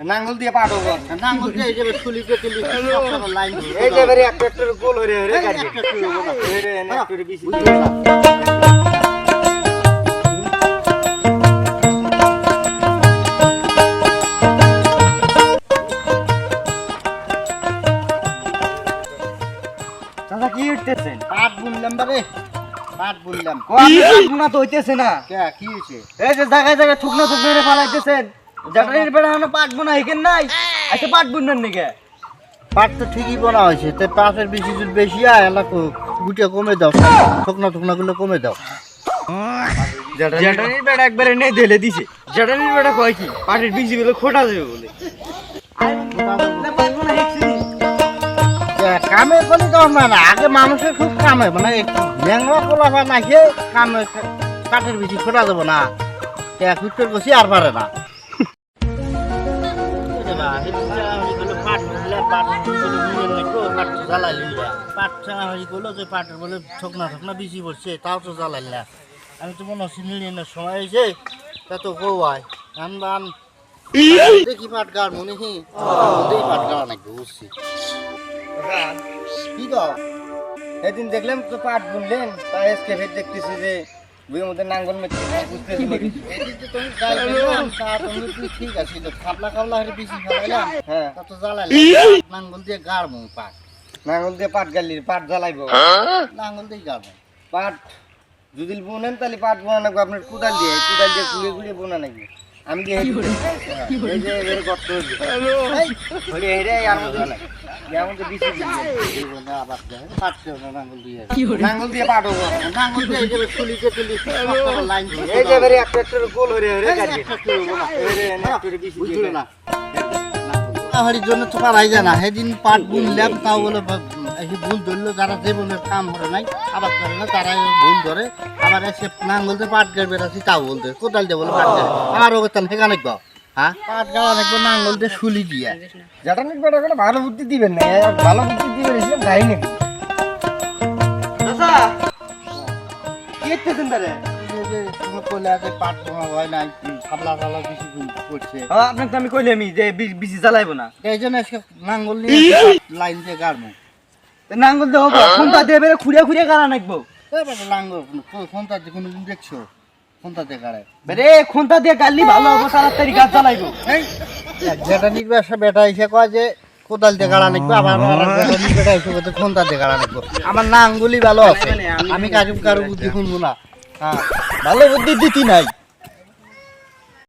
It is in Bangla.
নাঙ্গল দিয়ে পাঠো নাঙ্গল দিয়ে যে শুলিতে তুলি লাইন এই যে এবারে একটা একটা গোল হরে হরে গাড়ি। হরে একটু বেশি। চাচা কি উঠতেছেন? পাট বুনলাম বারে পাট বুনলাম না তো হইতেছে না। কি হয়েছে এই যে জায়গায় জায়গায় থুকনা থুকনা রে ফালাইতেছেন। জাটারির বেড়া আমরা পাট বোনা হিকেন নাই? আচ্ছা পাট বুনবেন নাকি? পাট তো ঠিকই বোনা হয়েছে তো পাটের বেশি যদি বেশি আয় এলাকা গুটিয়া কমে দাও টুকনা গুলো কমে দাও। বেড়া একবারে নেই ঢেলে দিছে। বেড়া কয় কি? পাটের বিজি গুলো খোটা যাবে বলে। কামে করলে তো হবে না আগে মানুষের খুব কামে মানে ল্যাংড়া পোলা বা সে কামে কাঠের বেশি খোটা দেবো না। এক উত্তর বসি আর পারে না। পাটের বলে ঠকনা ঠকনা বেশি পড়ছে তাও তো না আমি তো মনে হচ্ছে মিলিয়নের সময় হয়েছে তা তো গৌয়ায় গান বান দেখি পাট গাড় মনে হি পাট গাড়া নাকি বুঝছি কি দাও এদিন দেখলাম তো পাট বুনলেন তাই আজকে ফের দেখতেছি যে বুয়ের মধ্যে নাঙ্গল মেতে বুঝতেছি এদিকে তুমি গাল দিলাম, তা তুমি কি ঠিক আছে খাবলা খাবলা হারে বেশি হ্যাঁ। তা তো জ্বালাইলাম নাঙ্গল দিয়ে গাড় মু পাট নাঙ্গল দিয়ে পাট গালি পাট জ্বালাইবো। নাঙ্গল দিয়ে গাড় পাট যদি বুনেন তাহলে পাট বোনা নাকবো আপনার কুদাল দিয়ে কুদাল দিয়ে ঘুরিয়ে ঘুরিয়ে বোনা নাকবে আমি দিয়ে এই যে এর গর্ত ঘুরিয়ে হেঁটে আর মধ্যে যেমন তো বিচি দিয়ে আবার দেখেন পাটছে না নাঙ্গল দিয়ে নাঙ্গল দিয়ে পাট নাঙ্গল দিয়ে এই যে লাইন এই যে একটা একটা গোল হরে হরে গাড়ি না। হেঁটে এনে বিচি দিয়ে না। হরির জন্য তো পারাই জানা সেদিন পাট বুনলাম তাও বলে যে ভুল ধরলো যারা জীবনের কাম করে নাই আবার করে না তারা ভুল ধরে। আবার এসে নাঙ্গলতে পাট গাড়ি বেড়াচ্ছি তাও বলতে কোদাল দিয়ে বলে পাট গাড়ি। আমার ওকে তাহলে সেখানে নাকবো হ্যাঁ? পাট গাড়া নাকবো নাঙ্গল দিয়ে শুলি দিয়ে যেটা ভালো বুদ্ধি দিবেন না। ভালো বুদ্ধি দিবেন নাকি চাচা কি করতেছেন তারে এই যে তুমি কইলে আছে পাট বোনা হয় নাই খাবলা খাবলা বেশি করছে। আপনাকে আমি কইলামই যে বিচি জ্বালাইবো না। এই জন্য নাঙ্গল নিয়ে লাইন দিয়ে গাড়বো। নাঙ্গল দিয়ে হব কোনটা দিয়ে বেড়ে খুঁড়িয়া খুঁড়িয়া গাড়া নাকবো। লাঙ্গল ফোনটা দিয়ে কোনোদিন দেখছ? ফোনটা দিয়ে গাড়ায় বেরে খুন্তা দিয়ে গাড়লি ভালো হব তাড়াতাড়ি গাছ জ্বালাইবো। যেটা নিকবে সে বেটা এসে কয় যে কোদাল দিয়ে গাড়া নিকবে আবার বেটা বেটা এসে কয় ফোনটা দিয়ে গাড়া নিকবো। আমার না আঙ্গুলি ভালো আছে। আমি কারু কারু বুদ্ধি শুনব না। হ্যাঁ ভালো বুদ্ধি দিতি নাই।